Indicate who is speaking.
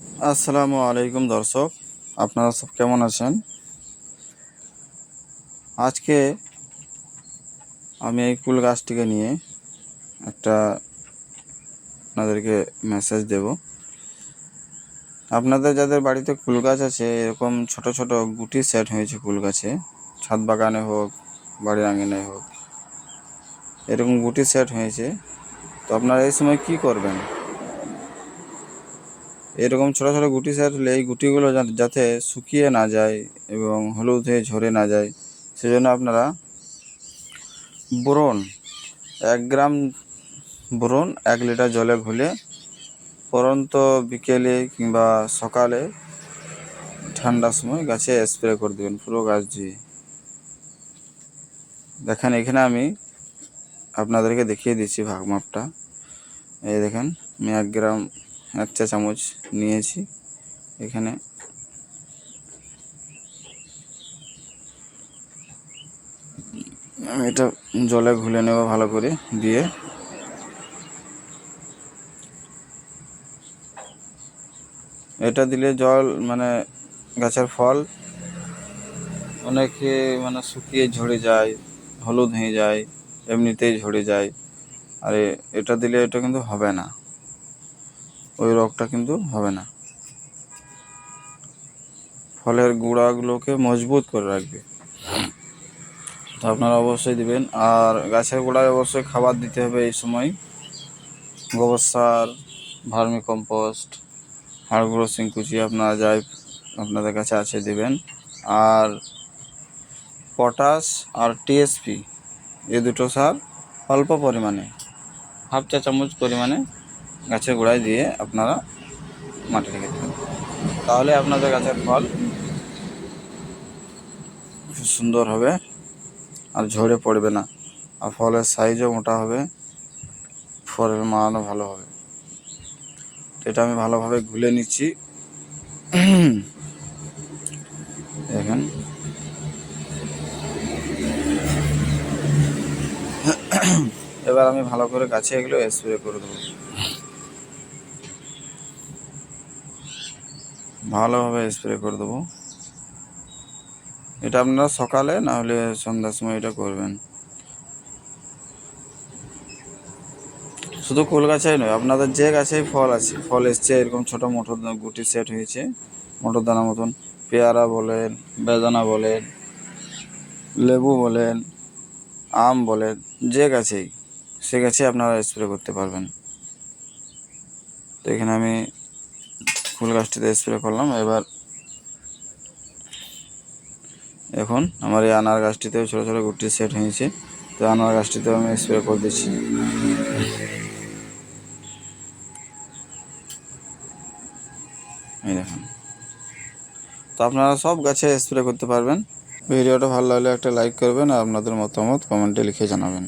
Speaker 1: আসসালামু আলাইকুম দর্শক, আপনারা সব কেমন আছেন? আজকে আমি এই কুল গাছটিকে নিয়ে একটা আপনাদেরকে মেসেজ দেব। আপনাদের যাদের বাড়িতে কুল গাছ আছে, এরকম ছোট ছোট গুটি সেট হয়েছে কুল গাছে, ছাদ বাগানে হোক, বাড়ির আঙিনায় হোক, এরকম গুটি সেট হয়েছে। তো আপনারা এই সময় কি করবেন? এরকম ছোটো ছোটো গুটি হলে এই গুটিগুলো যাতে শুকিয়ে না যায় এবং হলুদ হয়ে ঝরে না যায়, সেজন্য আপনারা বোরন, এক গ্রাম বোরন এক লিটার জলে ঘুলে পরন্ত বিকেলে কিংবা সকালে ঠান্ডার সময় গাছে স্প্রে করে দেবেন, পুরো গাছ দিয়ে। দেখেন, এখানে আমি আপনাদেরকে দেখিয়ে দিচ্ছি ভাগ মাপটা। এই দেখেন, আমি এক গ্রাম এক চা চামচ নিয়েছি এখানে। আমি এটা জলে ঘুলে নেব ভালো করে দিয়ে। এটা দিলে জল মানে গাছের ফল অনেকে মানে শুকিয়ে ঝরে যায়, হলুদ হয়ে যায়, এমনিতেই ঝরে যায়। আর এটা দিলে এটা কিন্তু হবে না। ওই রোগটা কিন্তু হবে না। ফলের গুঁড়াগুলোকে মজবুত করে রাখবে। তো আপনারা অবশ্যই দিবেন। আর গাছের গোড়ায় অবশ্যই খাবার দিতে হবে এই সময়। গোবর সার, ভার্মি কম্পোস্ট হাড়গুঁড়ো শিংকুচি আপনারা যাই আপনাদের কাছে আছে দিবেন। আর পটাশ আর টিএসপি, এ দুটো সার অল্প পরিমাণে, হাফ চা চামচ পরিমাণে গাছের গোড়ায় দিয়ে আপনারা মাটি রেখে দেবেন। তাহলে আপনাদের গাছের ফল সুন্দর হবে আর ঝরে পড়বে না। আর ফলের সাইজও মোটা হবে, ফলের মানও ভালো হবে। এটা আমি ভালোভাবে গুলে নিচ্ছি। দেখেন। এবার আমি ভালো করে গাছে এগুলো স্প্রে করে দেবো। ভালোভাবে স্প্রে করে দেবো। এটা আপনারা সকালে, না হলে সন্ধ্যার সময় এটা করবেন। শুধু কুল গাছেই নয়, আপনাদের যে গাছেই ফল আছে, ফল এসছে, এরকম ছোটো মোটর গুটি সেট হয়েছে। মোটর দানা মতন, পেয়ারা বলেন, বেদানা বলেন, লেবু বলেন, আম বলেন, যে গাছেই, সে গাছে আপনারা স্প্রে করতে পারবেন। তো এখানে আমি ফুল গাছটিতে স্প্রে করলাম। এবার এখন আমার এই আনার গাছটিতেও ছোটো ছোটো গুটি সেট হয়েছে। তো আনার গাছটিতেও আমি স্প্রে করে দিচ্ছি। দেখুন। তো আপনারা সব গাছে স্প্রে করতে পারবেন। ভিডিওটা ভালো লাগলে একটা লাইক করবেন আর আপনাদের মতামত কমেন্টে লিখে জানাবেন।